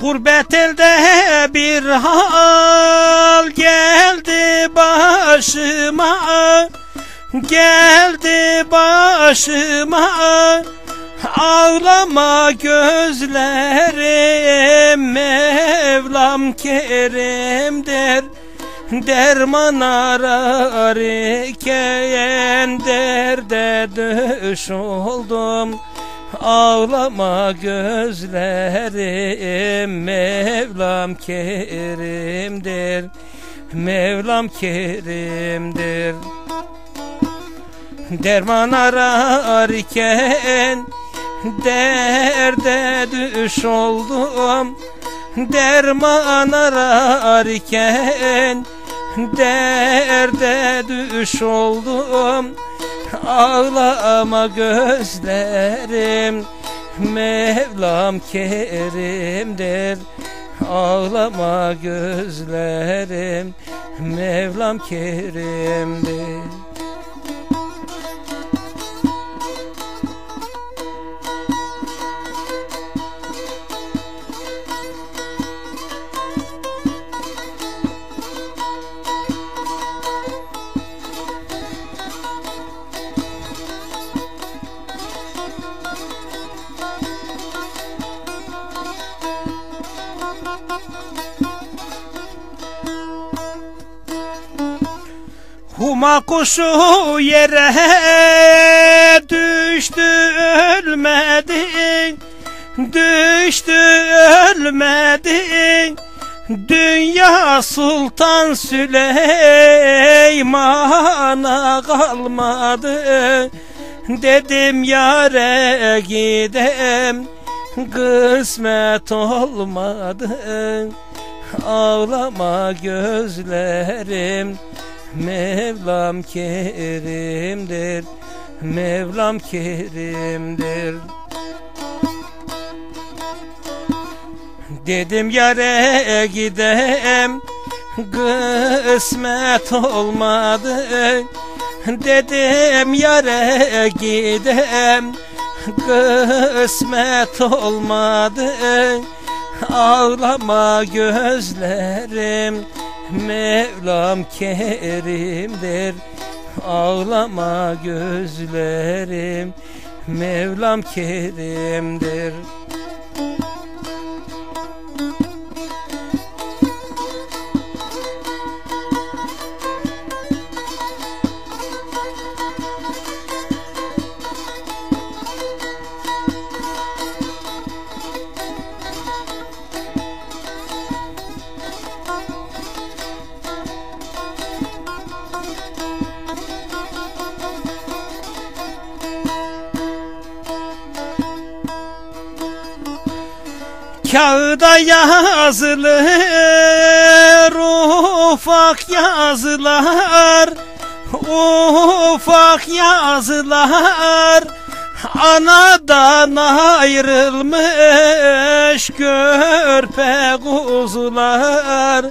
Gurbet elde bir hal geldi başıma. Geldi başıma. Ağlama gözlerim Mevlam Kerim'dir. Derman ararken derde düş oldum Ağlama gözlerim Mevlam Kerim'dir. Mevlam Kerim'dir. Derman ararken Derde düş oldum. Derman ararken Derde düş oldum Ağlama gözlerim Mevlam kerimdir. Ağlama gözlerim Mevlam kerimdir Huma kuşu yere düştü ölmedi. Düştü ölmedi. Dünya Sultan Süleyman'a kalmadı. Dedim yare gidem. Kısmet olmadı. Ağlama gözlerim Mevlam kerimdir Mevlam kerimdir. Dedim yere gidem Kısmet olmadı. Dedim yere gidem Kısmet olmadı. Ağlama gözlerim Mevlam kerimdir Ağlama gözlerim. Mevlam kerimdir Kağıda yazılır ufak yazılar. Ufak yazılar Anadan ayrılmış körpe kuzular.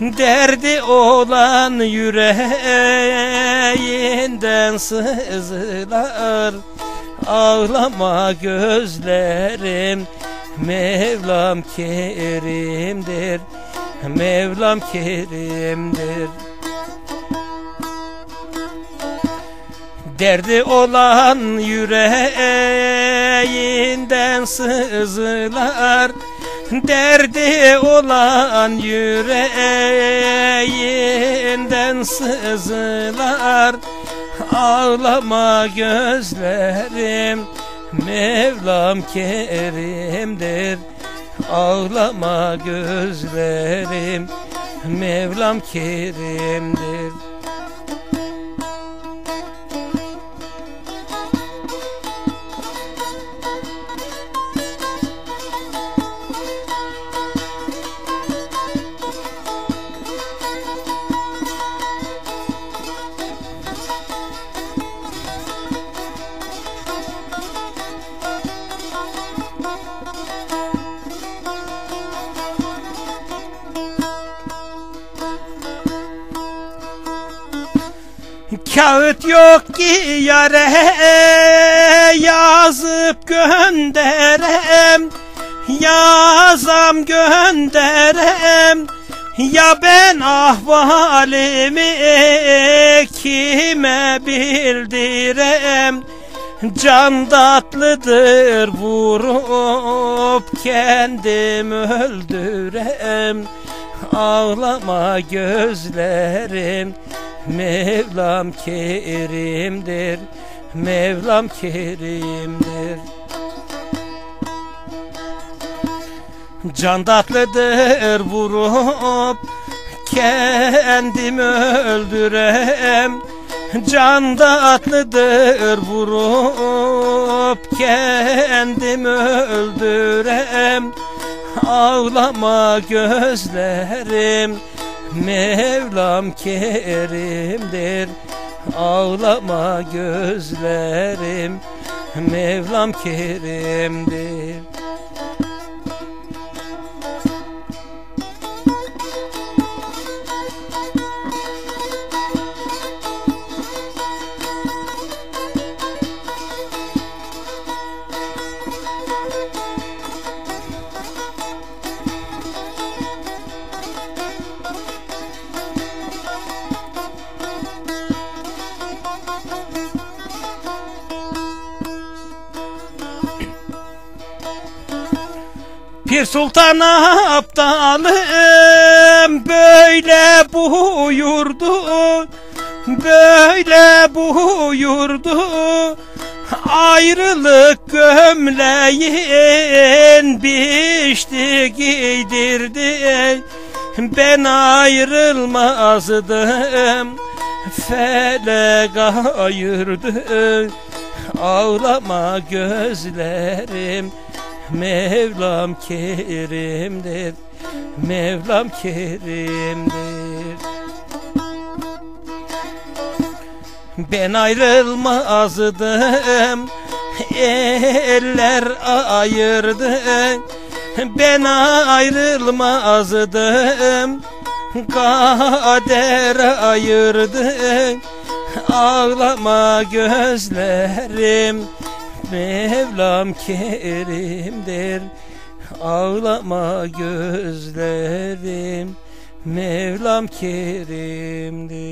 Derdi olan yüreğinden sızılar. Ağlama gözlerim Mevlam kerimdir Mevlam kerimdir. Derdi olan yüreğinden sızılar Derdi olan yüreğinden sızılar. Ağlama gözlerim Mevlam kerimdir Ağlama gözlerim. Mevlam kerimdir Kağıt yok ki yare yazıp gönderem. Yazam gönderem. Ya ben ahvalimi kime bildirem? Can tatlıdır vurup kendim öldürem. Ağlama gözlerim Mevlam kerimdir Mevlam kerimdir. Can tatlıdır vurup kendim öldürem. Can tatlıdır vurup kendim öldürem. Ağlama gözlerim Mevlam kerimdir Ağlama gözlerim. Mevlam kerimdir Pir Sultan aptalım böyle buyurdu. Böyle buyurdu. Ayrılık gömleğin biçti giydirdi Ben ayrılmazdım Felek ayırdı. Ağlama gözlerim Mevlam kerimdir Mevlam kerimdir. Ben ayrılmazdım Eller ayırdı. Ben ayrılmazdım Kader ayırdı. Ağlama gözlerim Mevlam kerimdir. Ağlama gözlerim Mevlam kerimdir